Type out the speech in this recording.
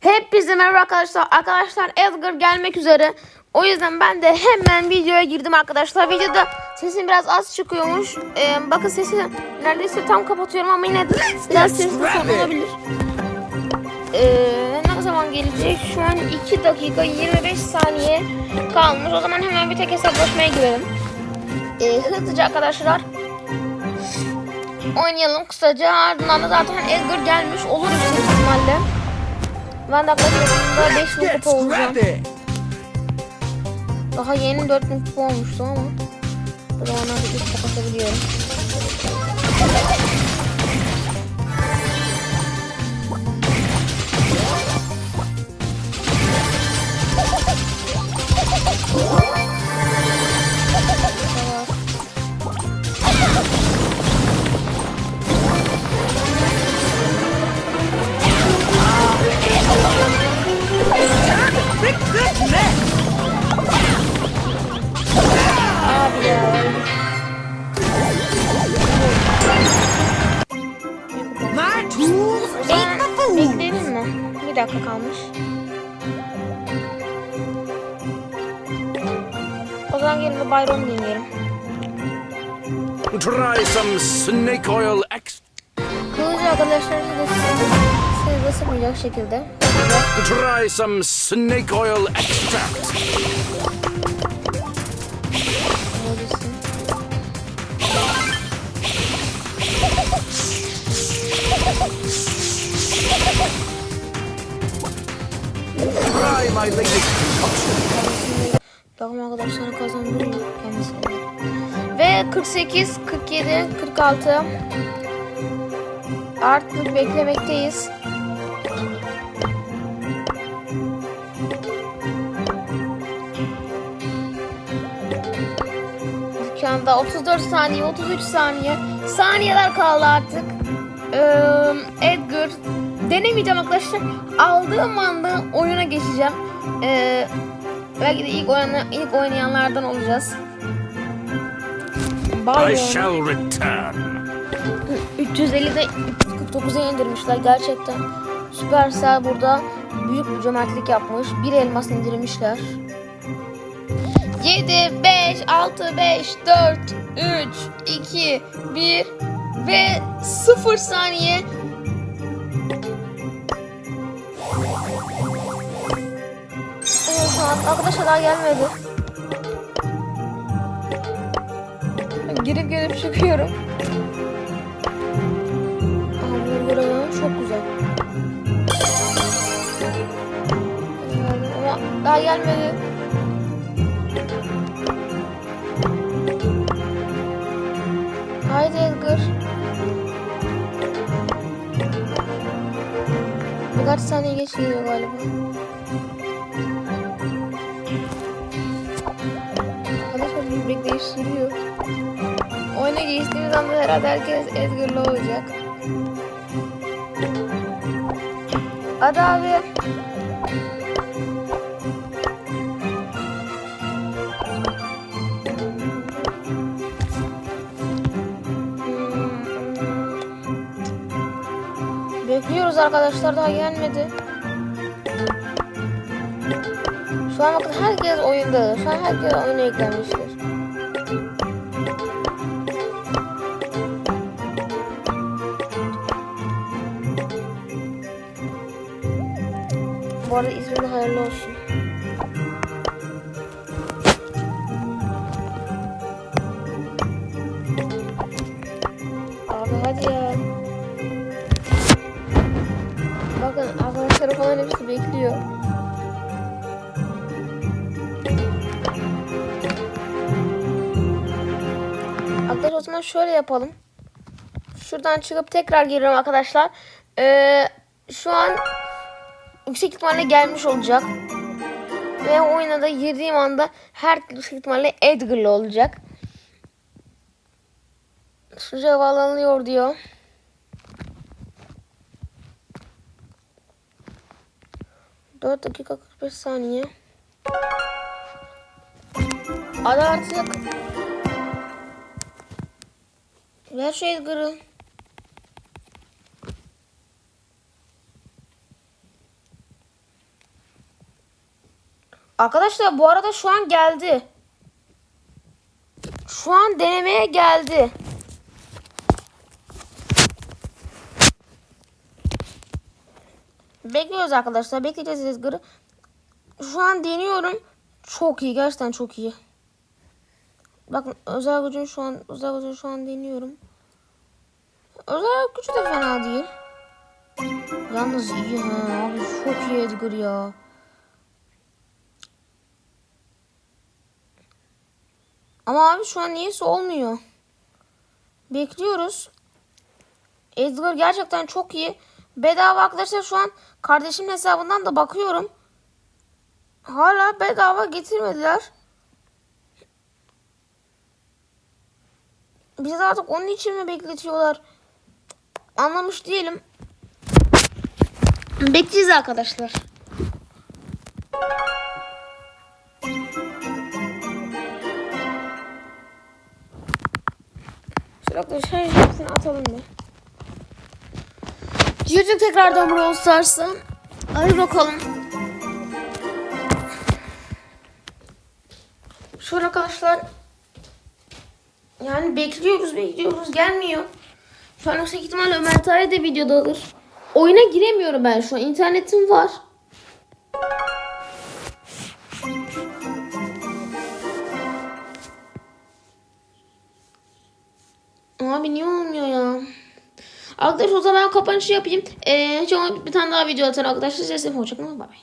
Hepinize merhaba arkadaşlar. Arkadaşlar Edgar gelmek üzere. O yüzden ben de hemen videoya girdim arkadaşlar. Videoda sesim biraz az çıkıyormuş. Ee, bakın sesi neredeyse tam kapatıyorum ama yine de biraz sesli olabilir. Ee, ne zaman gelecek? Şu an 2 dakika 25 saniye kalmış. O zaman hemen bir tek hesaplaşmaya girelim. Ee, hızlıca arkadaşlar oynayalım kısaca. Ardından da zaten Edgar gelmiş olur büyük ihtimalle. Ben de arkadaşlarımda 5 bin kupa olacağım. Daha yeni 4 bin kupa olmuştu ama. Bu zamanlarda ilk kapatabiliyorum. Abi dakika kalmış. O zaman gelin bir Byron dinleyelim. Try some snake oil extra. Kılıcı arkadaşlar siz de siz de sıkmayacak şekilde. Try some snake oil extract. Concoction. Takım arkadaşları kazandırıyor kendisi. Ve 48, 47, 46. Artık beklemekteyiz. Dükkanda 34 saniye, 33 saniye. Saniyeler kaldı artık. Ee, Edgar. Denemeyeceğim arkadaşlar. Aldığım anda oyuna geçeceğim. Ee, belki de ilk, oyna, ilk oynayanlardan olacağız. I Byron. shall return. 350'de 349'a indirmişler gerçekten. Supercell burada büyük bir cömertlik yapmış. Bir elmas indirmişler. 7, 5, 6, 5, 4, 3, 2, 1 ve 0 saniye. Arkadaşlar gelmedi. Girip girip çıkıyorum. Hamburger çok güzel. Ama daha gelmedi. Haydi Edgar. Birkaç saniye geç geliyor galiba. Sürüyor. Oyuna geçtiğimiz anda herhalde herkes Edgar'la olacak. Hadi abi. Hmm. Bekliyoruz arkadaşlar daha gelmedi. Şu an bakın herkes oyunda. Şu an herkes oyuna eklenmiştir. Bu arada ismin hayırlı olsun. Abi hadi ya. Bakın arkadaşlar falan hepsi bekliyor. Arkadaşlar o zaman şöyle yapalım. Şuradan çıkıp tekrar geliyorum arkadaşlar. Ee, şu an yüksek ihtimalle gelmiş olacak. Ve oyuna da girdiğim anda her yüksek ihtimalle Edgar'lı olacak. Su havalanıyor diyor. Dört dakika 45 saniye. Hadi artık. Ver şu Edgar'ı. Arkadaşlar bu arada şu an geldi. Şu an denemeye geldi. Bekliyoruz arkadaşlar. Bekleyeceğiz Edgar'ı. Şu an deniyorum. Çok iyi. Gerçekten çok iyi. Bakın özel gücünü şu an özel gücünü şu an deniyorum. Özel gücü de fena değil. Yalnız iyi ha abi çok iyi Edgar ya. Ama abi şu an niyeyse olmuyor. Bekliyoruz. Edgar gerçekten çok iyi. Bedava arkadaşlar şu an kardeşimin hesabından da bakıyorum. Hala bedava getirmediler. Bizi de artık onun için mi bekletiyorlar? Anlamış değilim. Bekleyeceğiz arkadaşlar. Şöyle arkadaşlar hepsini atalım bir. Girdik tekrardan Brawl Stars'a. Hadi bakalım. Şöyle arkadaşlar. Yani bekliyoruz bekliyoruz gelmiyor. Şu an yüksek ihtimalle Ömer Tahir de videodadır. Oyuna giremiyorum ben şu an. İnternetim var. Abi niye olmuyor ya? Arkadaşlar o zaman ben kapanışı yapayım. Ee, bir tane daha video atar arkadaşlar. Size hoşçakalın. Bay bay.